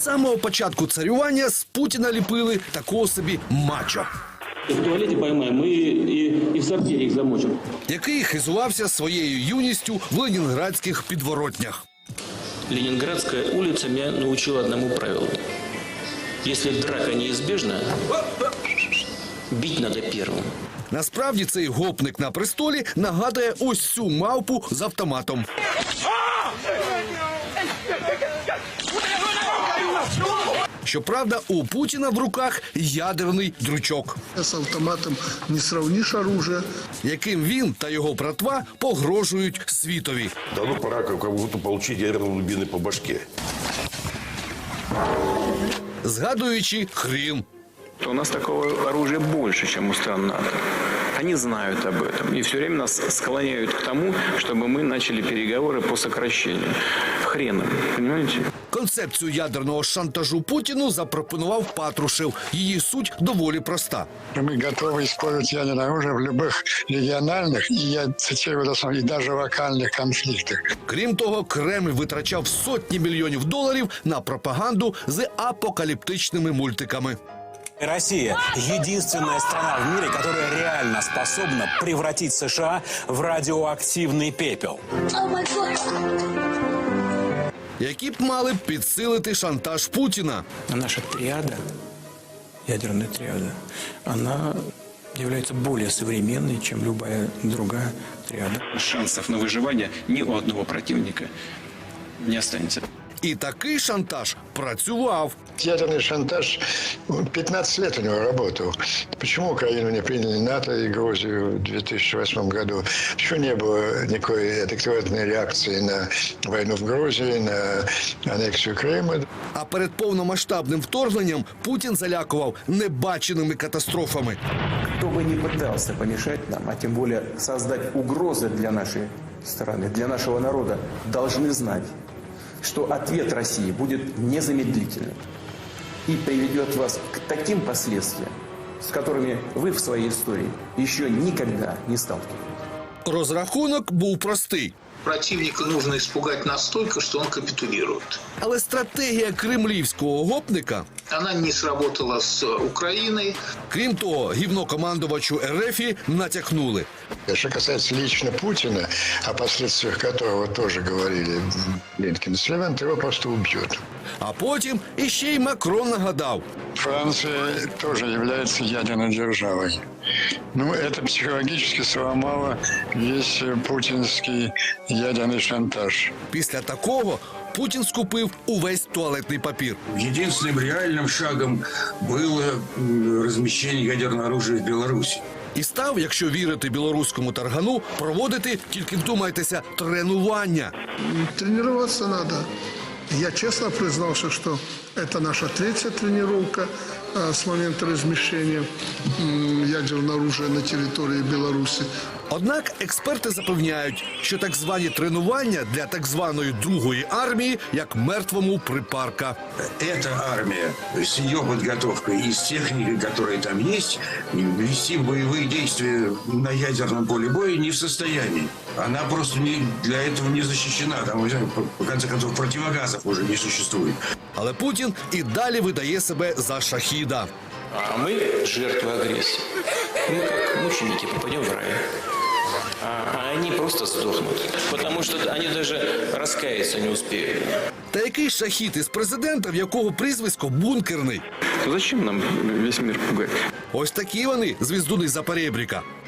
З самого початку царювання з Путіна ліпили такого собі мачо, В туалете поймаем и, и, и в сортире их замочим. який хизувався своєю юністю в ленінградських підворотнях. Ленинградская улица меня научила одному правилу. Если драка неизбежна, бить надо первым. Насправді цей гопник на престолі нагадує ось цю мавпу з автоматом. Щоправда, у Путіна в руках ядерний дручок, С автоматом не сравнишь оружие. яким він та його братва погрожують світові. Давно пора как будто получить ядерные дубины по башке. згадуючи Крим. то у нас такого оружия больше, чем у стран НАТО. Они знают об этом и все время нас склоняют к тому, чтобы мы начали переговоры по сокращению. Хреном, понимаете? Концепцію ядерного шантажу Путіну запропонував Патрушев. Її суть доволі проста. Мы готовы использовать ядерное оружие в любых региональных и, я цитирую дословно, и даже локальных конфликтах. Крім того, Кремль витрачав сотні мільйонів доларів на пропаганду з апокаліптичними мультиками. Россия – единственная страна в мире, которая реально способна превратить США в радиоактивный пепел. які б мали підсилити шантаж Путіна. наша триада, ядерная триада, она является более современной, чем любая другая триада. Шансов на выживание ни у одного противника не останется. І такий шантаж працював. Ядерный шантаж, ну, 15 лет у него работал. Почему Украину не приняли НАТО и Грузию в 2008 году? Почему не было никакой адекватной реакции на войну в Грузии, на аннексию Крыма? А перед повномасштабним вторгненням Путін залякував небаченими катастрофами. Кто бы ни пытался помешать нам, а тем более создать угрозы для нашей страны, для нашего народа, должны знать, что ответ России будет незамедлительным и приведет вас к таким последствиям, с которыми вы в своей истории еще никогда не сталкивались. Розрахунок був простий. Противника нужно испугать настолько, что он капитулирует. Але стратегія кремлівського гопника, Она не сработала с Украиной. крім того, гівнокомандувачу РФі натякнули. А Что касается лично Путина, о последствиях которого тоже говорили Блинкин с Левант, его просто убьют. А потім іще й Макрон нагадав. Франция тоже является ядерной державой. Ну, это психологически сломало весь э, путинский ядерный шантаж. Після такого Путін скупив увесь туалетний папір. Единственным реальным шагом было м, размещение ядерного оружия в Беларуси. І став, якщо вірити білоруському таргану, проводити тільки вдумайтеся тренування. Тренироваться надо. Я честно признался, что это наша третья тренировка а, с момента размещения м, ядерного оружия на территории Беларуси. Однак експерти запевняють, що так звані тренування для так званої другої армії як мертвому припарка. Эта армия с ее подготовкой и с техникой, которая там есть, вести боевые действия на ядерном поле боя не в состоянии. Она просто не, для этого не защищена. Там, в в конце концов, противогазов уже не существует. Але Путін і далі видає себе за шахіда. А мы жертвы агрессии. Мы как мученики попадем в рай. А, они просто сдохнут. Потому что они даже раскаяться не успеют. Та який шахіт із президента, в якого прізвисько бункерний. Зачем нам весь мир пугать? Ось такі вони, звіздуни за перебріка.